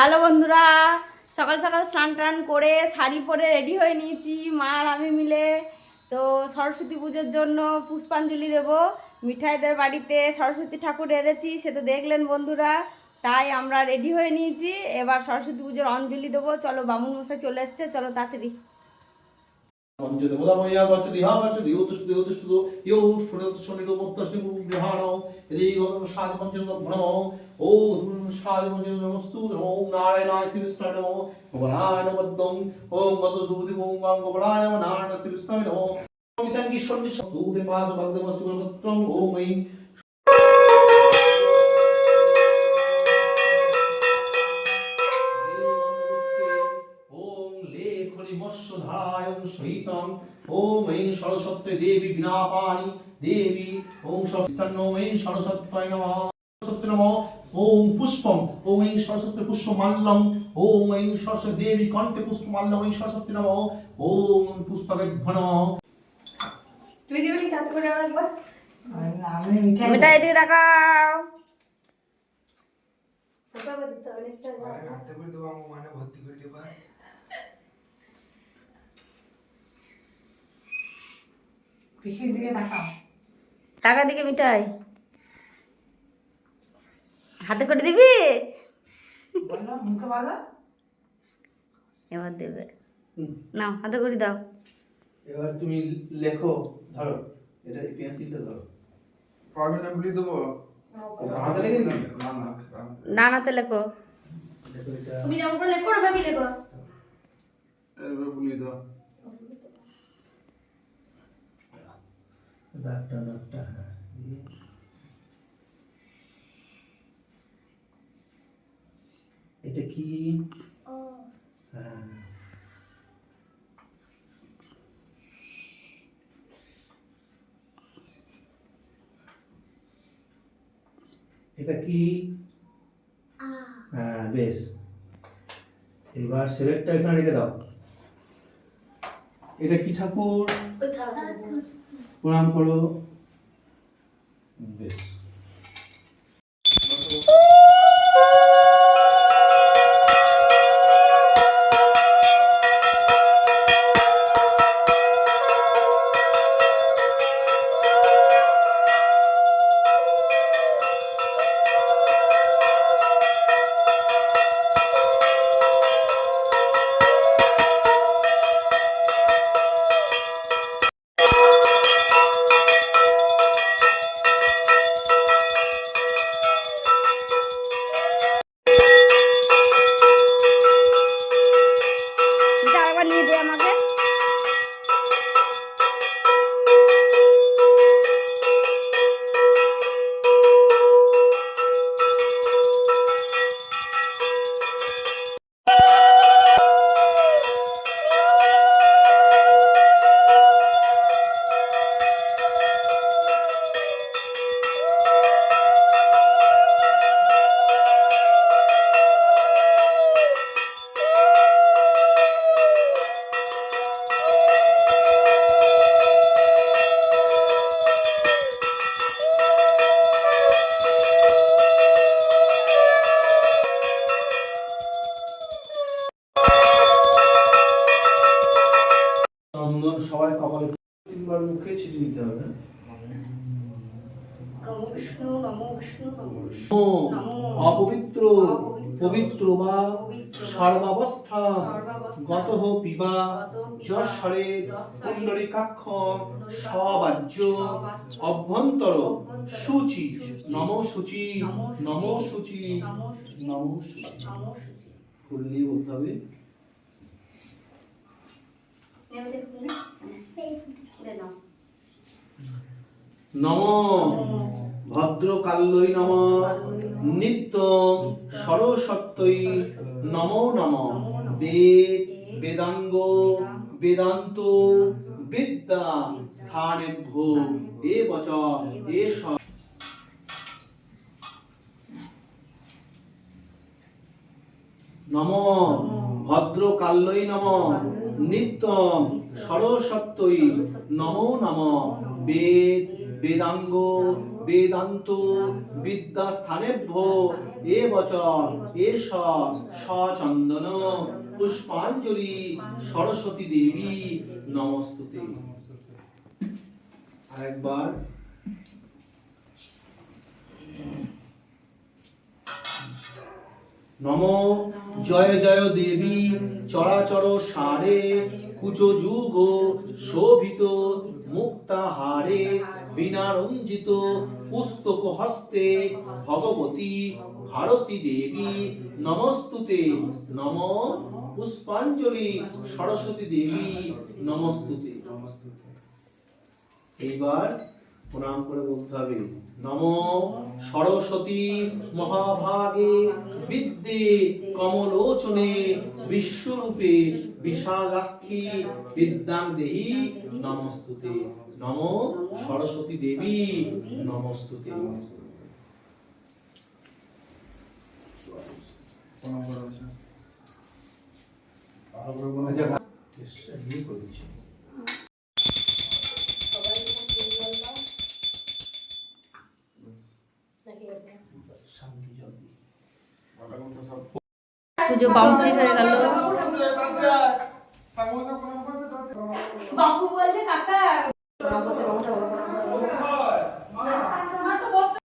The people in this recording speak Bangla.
হ্যালো বন্ধুরা, সকাল সকাল স্নান টান করে শাড়ি পরে রেডি হয়ে নিয়েছি, মা আর আমি মিলে। তো সরস্বতী পুজোর জন্য পুষ্পাঞ্জলি দেব। মিঠাইদের বাড়িতে সরস্বতী ঠাকুর এনেছি, সে তো দেখলেন বন্ধুরা। তাই আমরা রেডি হয়ে নিয়েছি, এবার সরস্বতী পুজোর অঞ্জলি দেবো। চলো বামুন মশাই চলে এসছে, চলো তাড়াতাড়ি। পঞ্চদে মোদাময়া গচ্ছতি ইহা গচ্ছতি ইহ তুষ্টু ইহ তুষ্টু ইহ শুনিত শুনিত মুক্তস্তি গৃহাণ এদি গতম সাধি পঞ্চম ভ্রম ও সাধি পঞ্চম নমস্তু ওম নারায়ণায় শ্রী বিষ্ণবে নমঃ ভগবান বদ্দম ওম গত দুবুদি ওম গাং গোবলায় নমঃ নারায়ণ শ্রী বিষ্ণবে নমঃ মিতাঙ্গি সন্নি সুদে পাদ ভগদেব সুগলত্রং ওম ঐ লেখনি মৎস্যধায়ং সহিতং। ওম ঐং সরস্বতী দেবী বিনাপানি। দেবী ওম ঐং সরস্বত্যায় নমঃ। সরস্বতী নমঃ। ওম পুষ্পম। ওম ঐং সরস্বতী পুষ্পমাল্যং ওম ঐং সরস্বতী দেবী কণ্ঠে পুষ্পমাল্যং ঐং সরস্বতী নমঃ। ওম পুষ্পগভ্য নমঃ। তুই দিবি ঠিক করে একবার? আমি মিঠাই মিঠাই দিকে দেখাও মানে হাতে করে দেবো আমার মানে ভর্তি করে দেবো। পিসির দিকে তাকাও। টাকা দিকে মিঠাই হাতে করে দিবি? বলো মুখে বলো। এবার দেবে। নাও হাতে করে দাও। এবার তুমি লেখো ধরো। এটা পেন্সিলটা ধরো। কবে না বলি দেবো। হাতে দিবি? না? না ডানাতে লেখো। দেখো এটা। তুমি যেমন করে লেখো না ভাবি লেখো। এবার বলি দাও। দাগটা দাগটা হ্যাঁ দিয়ে এটা কি? হ্যাঁ। এটা কি? হ্যাঁ বেশ। এবার সিলেক্টটা এখানে রেখে দাও। এটা কি ঠাকুর। প্রণাম করো বেশ এটা একবার নিয়ে দে আমাকে চন্দন সবাই কপালে তিনবার মুখে ছিটে নিতে হবে। অপবিত্র পবিত্র বা সর্বাবস্থা গত পিবা যশ্বরে সবাজ্য অভ্যন্তর সূচি নমো সূচি নমো সূচি, নমো সূচি বলতে হবে নেমে। ভদ্রকাল্যই নম। নিত্য সরস্বত্যই নমো নম। বেদ, বেদাঙ্গ, বেদান্ত, বিদ্যা স্থানেভ্য এ বচ এ নম। ভদ্রকাল্যই নম। নিত্য সরস্বত্যই নমো নম। বেদ, বেদাঙ্গ, বেদান্ত বিদ্যা স্থানেভ্য এ বচন এস সচন্দন, পুষ্পাঞ্জলি, সরস্বতী দেবী, নমস্তুতে। আরেকবার। নম। জয় জয় দেবী। চরাচর সারে। কুচ যুগ শোভিত। মুক্তাহারে। বিনারঞ্জিত। পুস্তক হস্তে। ভগবতী ভারতী দেবী। নমস্তুতে। নম। পুষ্পাঞ্জলি। সরস্বতী দেবী। নমস্তুতে। এইবার প্রণাম করে বলতে হবে। নম সরস্বতী মহাভাগে বিদ্যে কমলোচনে বিশ্বরূপে বিশালাক্ষী বিদ্যাং দেহি নমস্তুতে। নম সরস্বতী দেবী নমস্তুতে। প্রণাম করা পুজো কমপ্লিট হয়ে গেল। বাবু বলছে কাকা